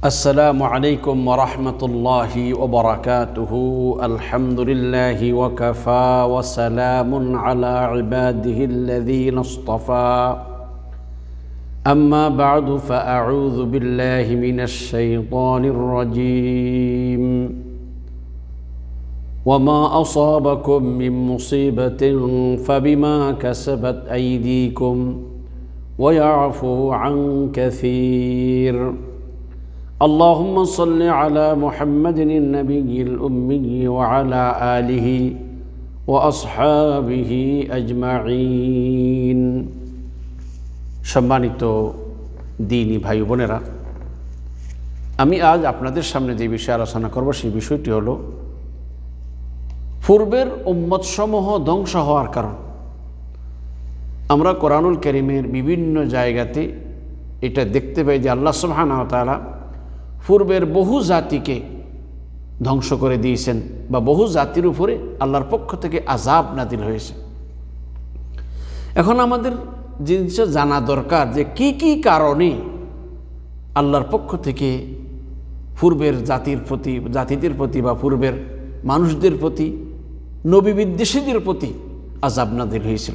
السلام عليكم ورحمة الله وبركاته. الحمد لله وكفى وسلام على عباده الذين اصطفى. أما بعد فأعوذ بالله من الشيطان الرجيم. وما أصابكم من مصيبة فبما كسبت أيديكم ويعفو عن كثير. اللهم صل على محمد النبي الأمي وعلى آله وأصحابه أجمعين সম্মানিত দিনী ভাই বোনেরা আমি আজ আপনাদের সামনে যে বিষয়ে আলোচনা করব সেই বিষয়টি হলো পূর্বের উম্মতসমূহ ধ্বংস হওয়ার কারণ আমরা কোরআনুল করিমের বিভিন্ন জায়গাতে এটা দেখতে পাই যে আল্লাহ সুবহানাহু ওয়া তাআলা পূর্বের বহু জাতিকে ধ্বংস করে দিয়েছেন বা বহু জাতির উপরে আল্লাহর পক্ষ থেকে আজাব নাদিল হয়েছে। এখন আমাদের জিনিসটা জানা দরকার যে কি কি কারণে আল্লাহর পক্ষ থেকে পূর্বের জাতির প্রতি, জাতিদের প্রতি বা পূর্বের মানুষদের প্রতি, নবী বিদ্বেষীদের প্রতি আজাব নাদিল হয়েছিল।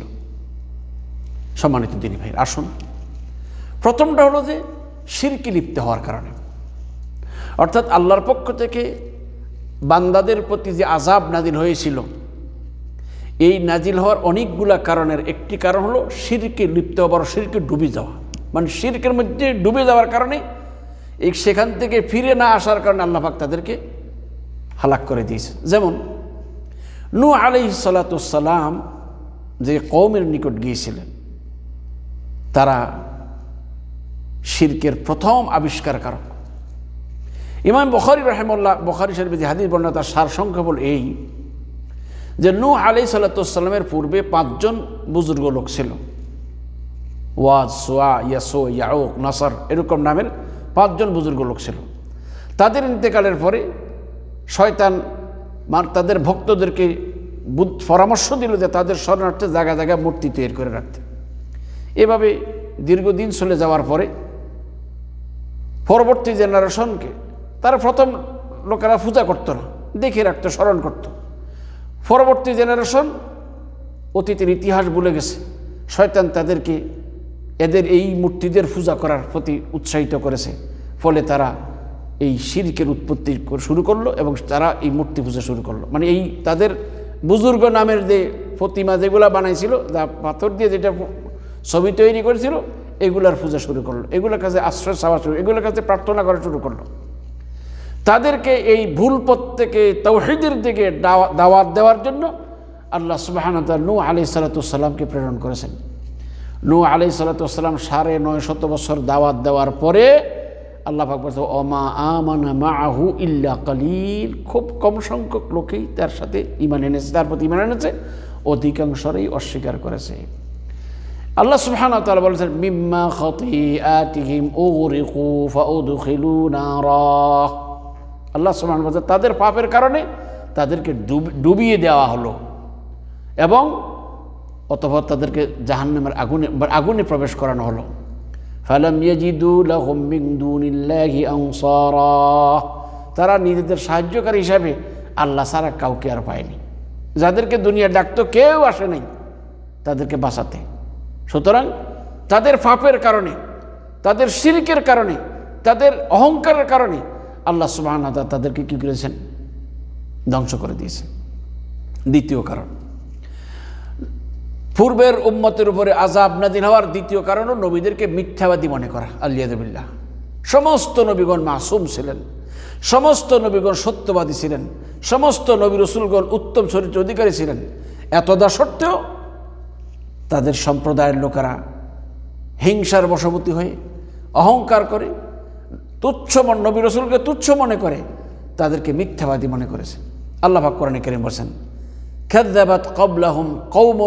সম্মানিত দিনী ভাই আসুন। প্রথমটা হলো যে সিরকি লিপ্ত হওয়ার কারণে। অর্থাৎ আল্লাহর পক্ষ থেকে বান্দাদের প্রতি যে আজাব নাজিল হয়েছিল, এই নাজিল হওয়ার অনেকগুলা কারণের একটি কারণ হলো সিরকে লিপ্ত হওয়ার সিরকে ডুবে যাওয়া। মানে সিরকের মধ্যে ডুবে যাওয়ার কারণে এই সেখান থেকে ফিরে না আসার কারণে আল্লাহাক তাদেরকে হালাক করে দিয়েছে। যেমন নু আলি সালাতাম যে কৌমের নিকট গিয়েছিলেন, তারা শিরকের প্রথম আবিষ্কার কারণ ইমাম বখারি রহেমল্লাহ বখারি শরীফ হাদিস বর্ণনা, তার সার সংখ্যা বল এই যে নু আলি সাল্লাতামের পূর্বে পাঁচজন বুজুর্গ লোক ছিল। ওয়াজ, সোয়া, ইয়াসো, ইয়াউক, নাসর এরকম নামের পাঁচজন বুজুর্গ লোক ছিল। তাদের ইন্তেকালের পরে শয়তান মার, তাদের ভক্তদেরকে পরামর্শ দিল যে তাদের শরণার্থে জায়গা জায়গায় মূর্তি তৈরি করে রাখতে। এভাবে দীর্ঘদিন চলে যাওয়ার পরে পরবর্তী জেনারেশনকে তারা প্রথম লোকেরা পূজা করতো না, দেখে রাখতো, স্মরণ করত। পরবর্তী জেনারেশন অতীতের ইতিহাস ভুলে গেছে। শয়তান তাদেরকে এদের এই মূর্তিদের পূজা করার প্রতি উৎসাহিত করেছে। ফলে তারা এই শিরকের উৎপত্তি শুরু করল এবং তারা এই মূর্তি পূজা শুরু করল। মানে এই তাদের বুজুর্গ নামের যে প্রতিমা যেগুলা বানাইছিল, যা পাথর দিয়ে যেটা ছবি তৈরি করেছিল, এগুলার পূজা শুরু করল। এগুলোর কাছে আশ্রয় চাওয়া শুরু, এগুলোর কাছে প্রার্থনা করা শুরু করল। তাদেরকে এই ভুল পথ থেকে, তৌহিদের দিকে দাওয়াত দেওয়ার জন্য আল্লাহ সুবাহান নু আলি সালাতামকে প্রেরণ করেছেন। নু আলি সালাতাম সাড়ে নয় শত বছর দাওয়াত দেওয়ার পরে আল্লাহ পাক অমা আমানা মা আহু ইল্লা কালিল। খুব কম সংখ্যক লোকেই তার সাথে ইমান এনেছে, তার প্রতি ইমান এনেছে, অধিকাংশরাই অস্বীকার করেছে। আল্লাহ তাআলা বলেছেন, মিম্মা খাতিআতিহিম উগরিকু ফাউদখিলু নারা। আল্লাহ ওয়া তাদের পাপের কারণে তাদেরকে ডুবিয়ে দেওয়া হলো। এবং অতঃপর তাদেরকে জাহান্নামের আগুনে আগুনে প্রবেশ করানো হলো। তারা নিজেদের সাহায্যকারী হিসাবে আল্লাহ ছাড়া কাউকে আর পায়নি। যাদেরকে দুনিয়া ডাকতো কেউ আসে নাই তাদেরকে বাঁচাতে। সুতরাং তাদের পাপের কারণে, তাদের শিরিকের কারণে, তাদের অহংকারের কারণে আল্লাহ সুবাহ তাদেরকে কী করেছেন? ধ্বংস করে দিয়েছেন। দ্বিতীয় কারণ, পূর্বের উম্মতের উপরে আজাব নাদিল হওয়ার দ্বিতীয় কারণও নবীদেরকে মিথ্যাবাদী মনে করা। আল্লিয়াদবিল্লাহ সমস্ত নবীগণ মাসুম ছিলেন। সমস্ত নবীগণ সত্যবাদী ছিলেন। সমস্ত নবী রসুলগণ উত্তম চরিত্র অধিকারী ছিলেন। এতদা সত্ত্বেও তাদের সম্প্রদায়ের লোকেরা হিংসার বশবর্তী হয়ে অহংকার করে তুচ্ছ মন, নবী রসুলকে তুচ্ছ মনে করে, তাদেরকে মিথ্যাবাদী মনে করেছে। আল্লাহ পাক কোরআনে কেরিম বলছেন খেদাবাদ কবলাহুম কৌম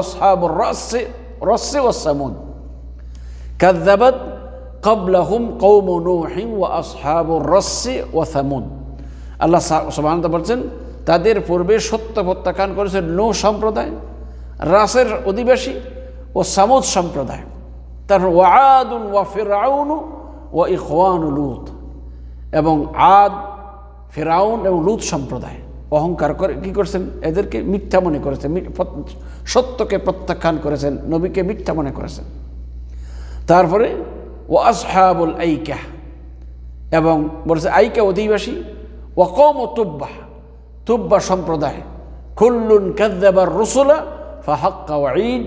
আসহাব রসে রসে ও সামুদ। খেদাবাদ কবলাহুম কৌম নোহে ও আসহাব রসে ও সামুদ। আল্লাহ সমানত বলছেন, তাদের পূর্বে সত্য প্রত্যাখ্যান করেছে নৌ সম্প্রদায়, রাসের অধিবাসী ও সামুদ সম্প্রদায়। তারপর ওয়াদুন ওয়া আউনু ও ইখওয়ান লুত এবং আদ, ফেরাউন এবং লুত সম্প্রদায়। অহংকার করে কী করছেন? এদেরকে মিথ্যা মনে করেছেন। সত্যকে প্রত্যাখ্যান করেছেন। নবীকে মিথ্যা মনে করেছেন। তারপরে ও আসহাবুল আইকা এবং বলেছে, আইকা অধিবাসী। ওকম ও তুব্বা তুব্বা সম্প্রদায়। খুল্লুন কাদ্দাবার রসুলা ফাহাক্কা ওয়াঈদ।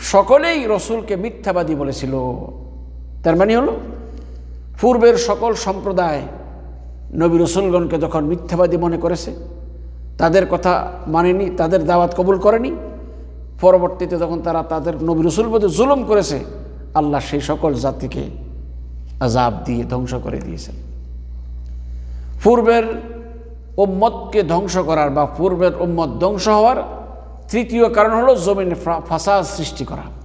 সকলেই রসুলকে মিথ্যাবাদী বলেছিল। তার মানে হলো পূর্বের সকল সম্প্রদায় নবী রসুলগণকে যখন মিথ্যাবাদী মনে করেছে, তাদের কথা মানেনি, তাদের দাওয়াত কবুল করেনি, পরবর্তীতে যখন তারা তাদের নবী রসুল প্রতি জুলুম করেছে, আল্লাহ সেই সকল জাতিকে আজাব দিয়ে ধ্বংস করে দিয়েছেন। পূর্বের উম্মতকে ধ্বংস করার বা পূর্বের উম্মত ধ্বংস হওয়ার তৃতীয় কারণ হলো জমিনে ফা- ফাসাদ সৃষ্টি করা।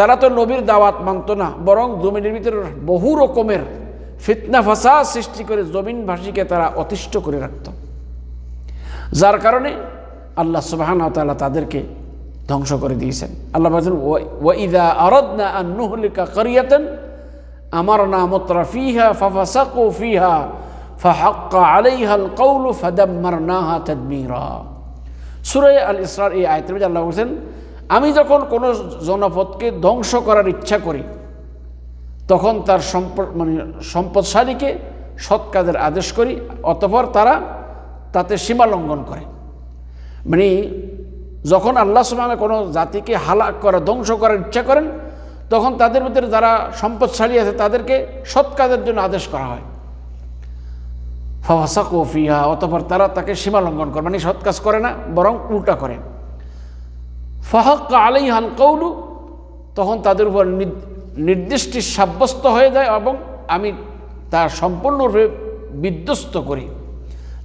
তারা তো নবীর দাওয়াত মানত না, বরং জমিনের ভিতরে বহু রকমের ফিতনা ফাসাদ সৃষ্টি করে জমিনভাসীকে তারা অতিষ্ঠ করে রাখত। যার কারণে আল্লাহ সুবাহান তাআলা তাদেরকে ধ্বংস করে দিয়েছেন। আল্লাহ বলছেন ওয়াইদা আরাদনা আন নুহলিকা কারিয়াতান আমারনা মুতরা ফিহা ফাফাসাকু ফিহা, ফাহাক্কা আলাইহাল কওলু ফাদাম্মারনাহা তাদমীরা। সূরা আল ইসরার এই আয়াতের আল্লাহ বলছেন আমি যখন কোনো জনপদকে ধ্বংস করার ইচ্ছা করি, তখন তার সম্পদ মানে সম্পদশালীকে সৎ কাজের আদেশ করি, অতপর তারা তাতে সীমা লঙ্ঘন করে। মানে যখন আল্লাহ সুবহানাহু কোনো জাতিকে হালাক করা, ধ্বংস করার ইচ্ছা করেন, তখন তাদের ভিতরে যারা সম্পদশালী আছে, তাদেরকে সৎ কাজের জন্য আদেশ করা হয়। ফাফাসা কফিয়া অতপর তারা তাকে সীমা লঙ্ঘন করে মানে সৎ কাজ করে না, বরং উল্টা করে। ফাহাক্কা আলাই হাল কৌলু তখন তাদের উপর নির- নির্দিষ্টি সাব্যস্ত হয়ে যায় এবং আমি তা সম্পূর্ণরূপে বিধ্বস্ত করি।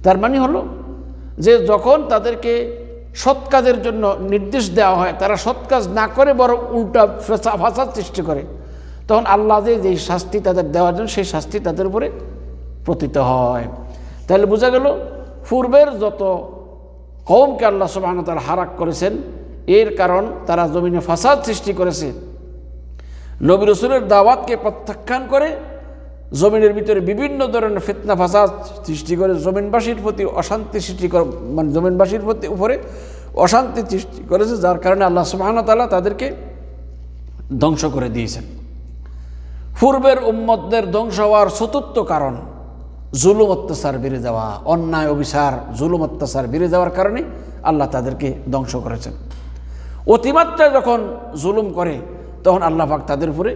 তার মানে হলো যে যখন তাদেরকে সৎ কাজের জন্য নির্দেশ দেওয়া হয়, তারা সৎ কাজ না করে বরং উল্টা ফেসা- ফাসাদ সৃষ্টি করে, তখন আল্লাহ যে যেই শাস্তি তাদের দেওয়ার জন্য সেই শাস্তি তাদের উপরে পতিত হয়। তাহলে বোঝা গেল, পূর্বের যত কৌমকে আল্লাহ সুবাহ তার হারাক করেছেন এর কারণ তারা জমিনে ফাসাদ সৃষ্টি করেছে। নবী রসুলের দাওয়াতকে প্রত্যাখ্যান করে জমিনের ভিতরে বিভিন্ন ধরনের ফিতনা, ফাসাদ সৃষ্টি করে জমিনবাসীর প্রতি অশান্তি সৃষ্টি করে মানে জমিনবাসীর প্রতি উপরে অশান্তি সৃষ্টি করেছে, যার কারণে আল্লাহ সুবাহন তাল্লাহ তাদেরকে ধ্বংস করে দিয়েছেন। পূর্বের উম্মতদের ধ্বংস হওয়ার চতুর্থ কারণ জুলুম, অত্যাচার, বেড়ে যাওয়া। অন্যায়, অবিচার, জুলুম, অত্যাচার, বেড়ে যাওয়ার কারণে আল্লাহ তাদেরকে ধ্বংস করেছেন। অতিমাত্রায় যখন জুলুম করে তখন আল্লাহ পাক তাদের উপরে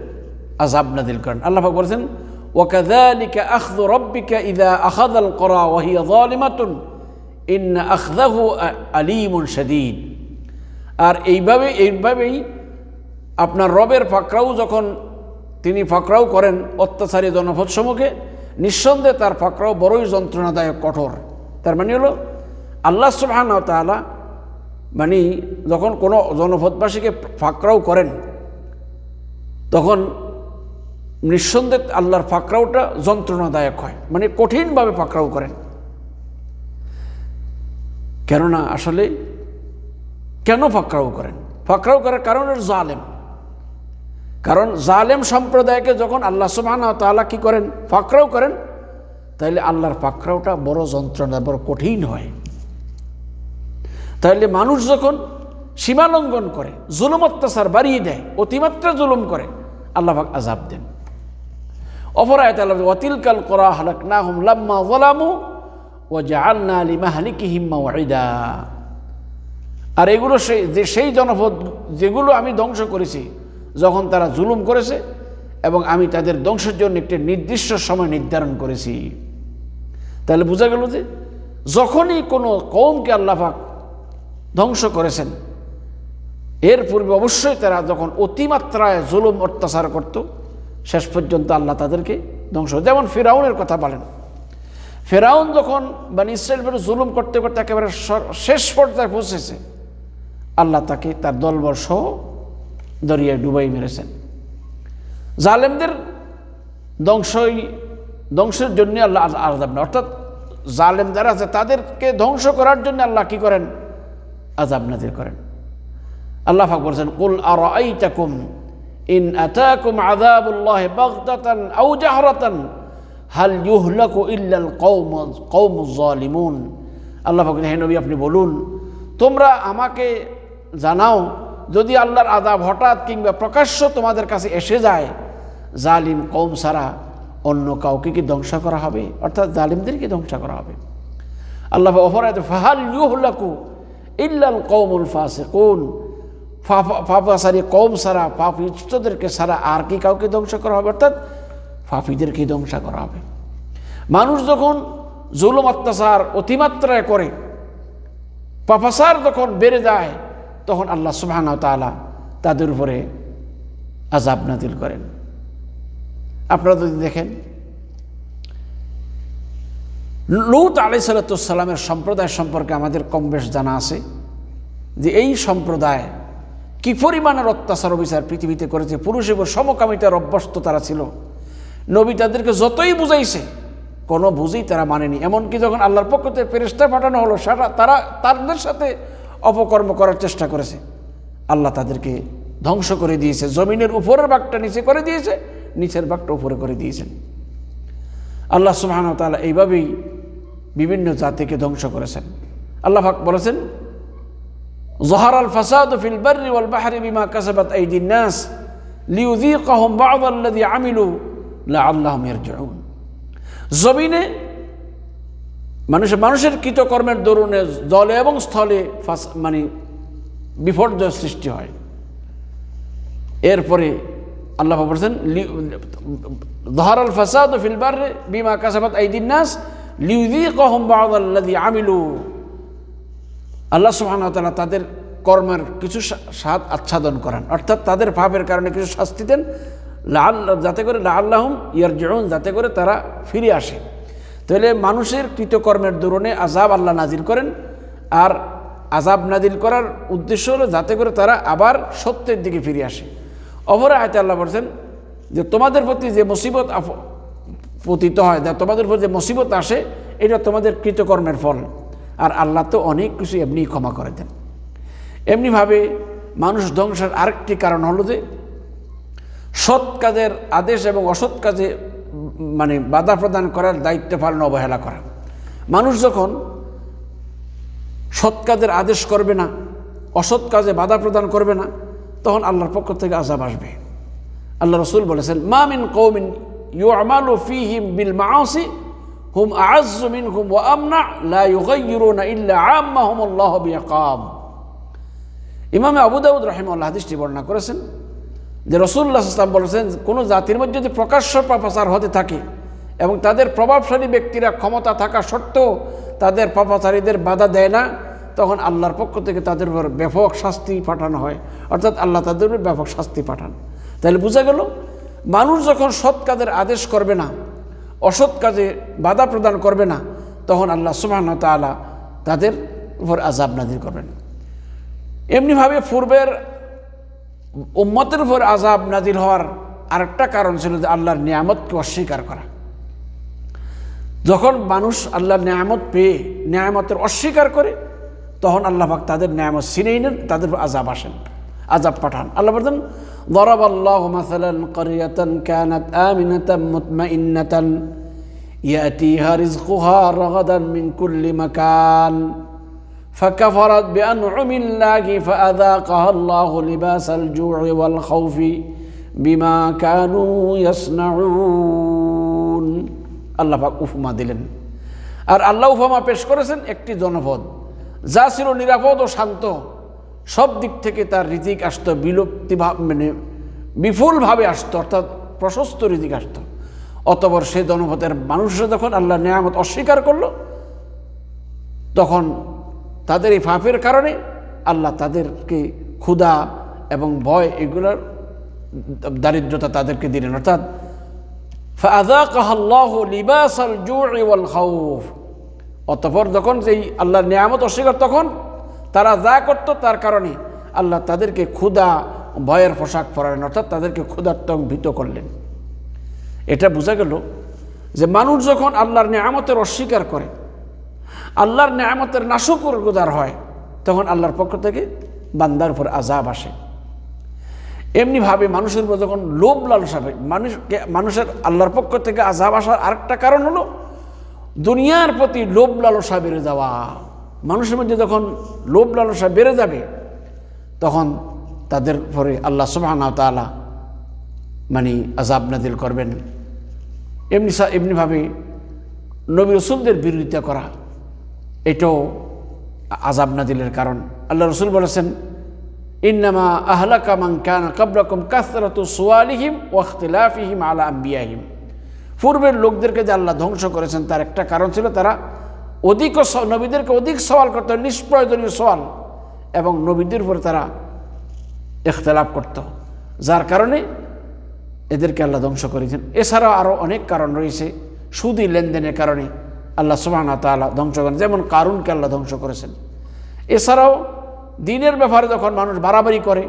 আজাব নাদিল করেন আল্লাহ পাক বলেছেন وكذلك أخذ ربك إذا أخذ القرى وهي ظالمة إن أخذه أليم شديد আর এইভাবে এইভাবেই আপনার রবের ফাকরাও যখন তিনি ফাকরাও করেন অত্যাচারী জনপদসমূহকে নিঃসন্দেহে তার ফাকরাও বড়ই যন্ত্রণাদায়ক কঠোর তার মানে হলো আল্লাহ সুবহান তাআলা মানে যখন কোনো জনপদবাসীকে ফাকরাও করেন, তখন নিঃসন্দেহ আল্লাহর ফাকরাওটা যন্ত্রণাদায়ক হয় মানে কঠিনভাবে ফাকরাও করেন। কেননা আসলে কেন ফাকরাও করেন? ফাকরাও করার কারণ জালেম। কারণ জালেম সম্প্রদায়কে যখন আল্লাহ সুবহান তাআলা কি করেন? ফাকরাও করেন, তাইলে আল্লাহর ফাকরাওটা বড় যন্ত্রণা বড় কঠিন হয়। তাহলে মানুষ যখন সীমা লঙ্ঘন করে, জুলুম অত্যাচার বাড়িয়ে দেয় অতিমাত্রা জুলুম করে, আল্লাহ পাক আজাব দেন। অপরায়ত আল্লাহ অতিলকাল করা হালাক না হুম লাম্মা ওলামু ও জাআলনা হিম্মা মাওঈদা। আর এগুলো সেই যে সেই জনপদ যেগুলো আমি ধ্বংস করেছি, যখন তারা জুলুম করেছে এবং আমি তাদের ধ্বংসের জন্য একটি নির্দিষ্ট সময় নির্ধারণ করেছি। তাহলে বোঝা গেল যে যখনই কোনো কৌমকে আল্লাহাক ধ্বংস করেছেন। এর পূর্বে অবশ্যই তারা যখন অতিমাত্রায় জুলুম অত্যাচার করত, শেষ পর্যন্ত আল্লাহ তাদেরকে ধ্বংস যেমন ফেরাউনের কথা বলেন। ফেরাউন যখন মানে ইসরায়েল জুলুম করতে করতে একেবারে শেষ পর্যায়ে পৌঁছেছে, আল্লাহ তাকে তার দলবল সহ দরিয়ায় ডুবাই মেরেছেন। জালেমদের ধ্বংসই ধ্বংসের জন্য আল্লাহ না অর্থাৎ জালেম যারা আছে তাদেরকে ধ্বংস করার জন্য আল্লাহ কী করেন? আজাব নাজির করেন। আল্লাহ পাক বলছেন, কুল আর আইতাকুম ইন আতাকুম আযাবুল্লাহি বাগতাতান আও জাহরাতান, হাল ইউহলাকু ইল্লাল কৌম কৌম জালিমুন আল্লাহ পাক হে নবী, আপনি বলুন, তোমরা আমাকে জানাও, যদি আল্লাহর আদাব হঠাৎ কিংবা প্রকাশ্য তোমাদের কাছে এসে যায়, জালিম কৌম ছাড়া অন্য কাউকে কি ধ্বংস করা হবে? অর্থাৎ জালিমদেরকে ধ্বংস করা হবে? আল্লাহ অপরাধ ফাহাল ইউহলাকু ইল্লাল কৌমুল ফাসে কোন ফাফাসারি কৌম সারা পাপিষ্টদেরকে সারা আর কি কাউকে ধ্বংস করা হবে? অর্থাৎ ফাফিদেরকে ধ্বংস করা হবে। মানুষ যখন জুলুম, অত্যাচার অতিমাত্রায় করে পাপাসার যখন বেড়ে যায়, তখন আল্লাহ সুবহানাহু ওয়া তাআলা তাদের উপরে আজাব নাজিল করেন। আপনারা যদি দেখেন লুত আলাই সাল্লামের সম্প্রদায় সম্পর্কে আমাদের কম বেশ জানা আছে যে এই সম্প্রদায় কি পরিমাণের অত্যাচার, অবিচার পৃথিবীতে করেছে, পুরুষ এবং সমকামিতার অভ্যস্ত তারা ছিল। নবী তাদেরকে যতই বুঝাইছে, কোনো বুঝেই তারা মানেনি। এমনকি যখন আল্লাহর পক্ষ থেকে ফেরেস্তা পাঠানো হলো সেটা তারা তাদের সাথে অপকর্ম করার চেষ্টা করেছে। আল্লাহ তাদেরকে ধ্বংস করে দিয়েছে। জমিনের উপরের ভাগটা নিচে করে দিয়েছে, নিচের ভাগটা উপরে করে দিয়েছেন। আল্লাহ সুবহান তাআলা এইভাবেই বিভিন্ন জাতিকে ধ্বংস করেছেন। আল্লাহ পাক বলেছেন, জহার আল ফাসাদ ফিল বাররি ওয়াল বাহরি বিমা কাসাবাত আইদিন নাস লিউযীকাহুম বা'দ আল্লাযী আমিলু লাআল্লাহুম ইয়ারজিউন। জমিনে মানুষের মানুষের কৃতকর্মের দরুণে জলে এবং স্থলে মানে বিপর্যয় সৃষ্টি হয়। এরপরে আল্লাহ বলছেন ধহার আল ফাসাদ ফিলবার বিমা কাসাবাত আইদিন নাস আমিলু। আল্লাহ সুহানতালা তাদের কর্মের কিছু স্বাদ আচ্ছাদন করান। অর্থাৎ তাদের ভাবের কারণে কিছু শাস্তি দেন। লাল যাতে করে আল্লাহম ইয়ার জেউন যাতে করে তারা ফিরে আসে। তাহলে মানুষের কৃতকর্মের দরুনে আজাব আল্লাহ নাজিল করেন। আর আজাব নাজিল করার উদ্দেশ্য হলো যাতে করে তারা আবার সত্যের দিকে ফিরে আসে। অপরে আয়তে আল্লাহ বলছেন যে, তোমাদের প্রতি যে মুসিবত পতিত হয়। যা তোমাদের উপর যে মুসিবত আসে, এটা তোমাদের কৃতকর্মের ফল। আর আল্লাহ তো অনেক কিছু এমনি ক্ষমা করে দেন। এমনিভাবে মানুষ ধ্বংসের আরেকটি কারণ হলো যে, সৎ কাজের আদেশ এবং অসৎ কাজে মানে বাধা প্রদান করার দায়িত্ব পালন অবহেলা করা। মানুষ যখন সৎ কাজের আদেশ করবে না, অসৎ কাজে বাধা প্রদান করবে না, তখন আল্লাহর পক্ষ থেকে আজাব আসবে। আল্লাহ রসুল বলেছেন, মা মিন কৌমিন মাসি হুম আজ্জু মিন হুম ও আমনা, লা ইউগাইয়িরুনা ইল্লা আম্মাহুম আল্লাহ বিয়াকাব ইমামে আবু দাউদ রাহিমাল্লাহ হাদিসটি বর্ণনা করেছেন যে রসুল্লাহ ইসলাম বলেছেন, কোনো জাতির মধ্যে যদি প্রকাশ্য পাপাচার হতে থাকে এবং তাদের প্রভাবশালী ব্যক্তিরা ক্ষমতা থাকা সত্ত্বেও তাদের পাপাচারীদের বাধা দেয় না, তখন আল্লাহর পক্ষ থেকে তাদের উপর ব্যাপক শাস্তি পাঠানো হয়। অর্থাৎ আল্লাহ তাদের উপর ব্যাপক শাস্তি পাঠান। তাহলে বোঝা গেল মানুষ যখন সৎ কাজের আদেশ করবে না, অসৎ কাজে বাধা প্রদান করবে না, তখন আল্লাহ সুবাহ তালা তাদের উপর আজাব নাজির করবেন। এমনিভাবে পূর্বের উম্মতের উপর আজাব নাজির হওয়ার আরেকটা কারণ ছিল যে আল্লাহর নিয়ামতকে অস্বীকার করা। যখন মানুষ আল্লাহর নিয়ামত পেয়ে নিয়ামতের অস্বীকার করে, তখন আল্লাহ তাদের নিয়ামত ছিনেই নেন, তাদের আজাব আসেন। আজাব পাঠান আল্লাহ বলতেন ضرب الله مثلا قرية كانت آمنة مطمئنة يأتيها رزقها رغدا من كل مكان فكفرت بأنعم الله فأذاقها الله لباس الجوع والخوف بما كانوا يصنعون আল্লাহ পাক উপমা দিলেন আর আল্লাহ উপমা পেশ করেছেন একটি জনপদ যা ছিল নিরাপদ ও শান্ত সব দিক থেকে তার রিজিক আসতো বিলুপ্তিভাব মানে বিপুলভাবে আসতো, অর্থাৎ প্রশস্ত রীতিক আসতো। অতপর সে জনপদের মানুষরা যখন আল্লাহ নেয়ামত অস্বীকার করল, তখন তাদের এই ফাঁপের কারণে আল্লাহ তাদেরকে ক্ষুধা এবং ভয় এগুলোর দারিদ্রতা তাদেরকে দিলেন। অর্থাৎ অতপর যখন সেই আল্লাহর নিয়ামত অস্বীকার, তখন তারা যা করত তার কারণে আল্লাহ তাদেরকে ক্ষুধা, ভয়ের পোশাক পরালেন, অর্থাৎ তাদেরকে ক্ষুধার্ত ভীত করলেন। এটা বোঝা গেল যে মানুষ যখন আল্লাহর নিয়ামতের অস্বীকার করে, আল্লাহর নিয়ামতের নাশকর গুজার হয়, তখন আল্লাহর পক্ষ থেকে বান্দার উপর আজাব আসে। এমনিভাবে মানুষের উপর যখন লোভ লালসা মানুষকে, মানুষের আল্লাহর পক্ষ থেকে আজাব আসার আরেকটা কারণ হলো, দুনিয়ার প্রতি লোভ লালসা বেড়ে যাওয়া। মানুষের মধ্যে যখন লোভ লালসা বেড়ে যাবে, তখন তাদের পরে আল্লাহ সুবহান তালা মানে আজাব নাদিল করবেন। এমনি এমনিভাবে নবী রসুলদের বিরোধিতা করা, এটাও আজাব নাদিলের কারণ। আল্লাহ রসুল বলেছেন, ইন্নামা আহলাকা মান কানা কাবলাকুম কাসরাতু সুয়ালিহিম ওয়াখতিলাফিহিম আলা আম্বিয়াহিম। পূর্বের লোকদেরকে যে আল্লাহ ধ্বংস করেছেন, তার একটা কারণ ছিল তারা অধিক নবীদেরকে অধিক সওয়াল করতো নিষ্প্রয়োজনীয় সওয়াল। এবং নবীদের উপরে তারা ইখতলাফ করত। যার কারণে এদেরকে আল্লাহ ধ্বংস করেছেন। এছাড়াও আরও অনেক কারণ রয়েছে সুদি লেনদেনের কারণে আল্লাহ সুবাহনা তাআলা ধ্বংস করেন যেমন কারুনকে আল্লাহ ধ্বংস করেছেন। এছাড়াও দিনের ব্যাপারে যখন মানুষ বাড়াবাড়ি করে,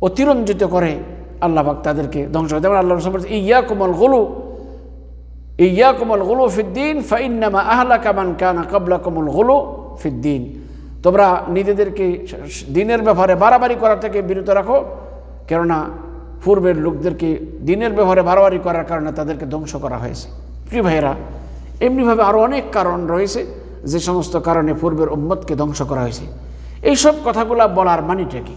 অতিরঞ্জিত করে, আল্লাহ পাক তাদেরকে ধ্বংস করে যেমন আল্লাহ ইয়া কোমল গলু ইয়া কোমল গলু ফিদ্দিন ফাইন্নামা আহলা কামান কানা কাবলা কোমল গলু ফিদ্দিন তোমরা নিজেদেরকে দিনের ব্যাপারে বাড়াবাড়ি করা থেকে বিরত রাখো। কেননা পূর্বের লোকদেরকে দিনের ব্যাপারে বাড়াবাড়ি করার কারণে তাদেরকে ধ্বংস করা হয়েছে। প্রিয় ভাইয়েরা, এমনিভাবে আরও অনেক কারণ রয়েছে যে সমস্ত কারণে পূর্বের উম্মতকে ধ্বংস করা হয়েছে। এইসব কথাগুলো বলার মানিটা কি?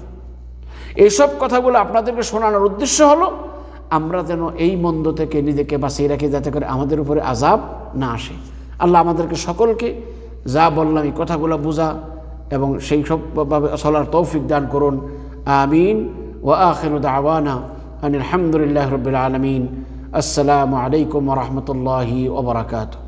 এইসব কথাগুলো আপনাদেরকে শোনানোর উদ্দেশ্য হলো আমরা যেন এই মন্দ থেকে নিজেকে বাঁচিয়ে রাখি যাতে করে আমাদের উপরে আজাব না আসে। আল্লাহ আমাদেরকে সকলকে যা বললাম, এই কথাগুলো বোঝা এবং সেই সবভাবে চলার তৌফিক দান করুন। আমিন। ও আখের দাওয়ানা আনিল আলহামদুলিল্লাহ রবিল আলমিন। আসসালামু আলাইকুম রহমতুল্লাহি ওবরাকাতু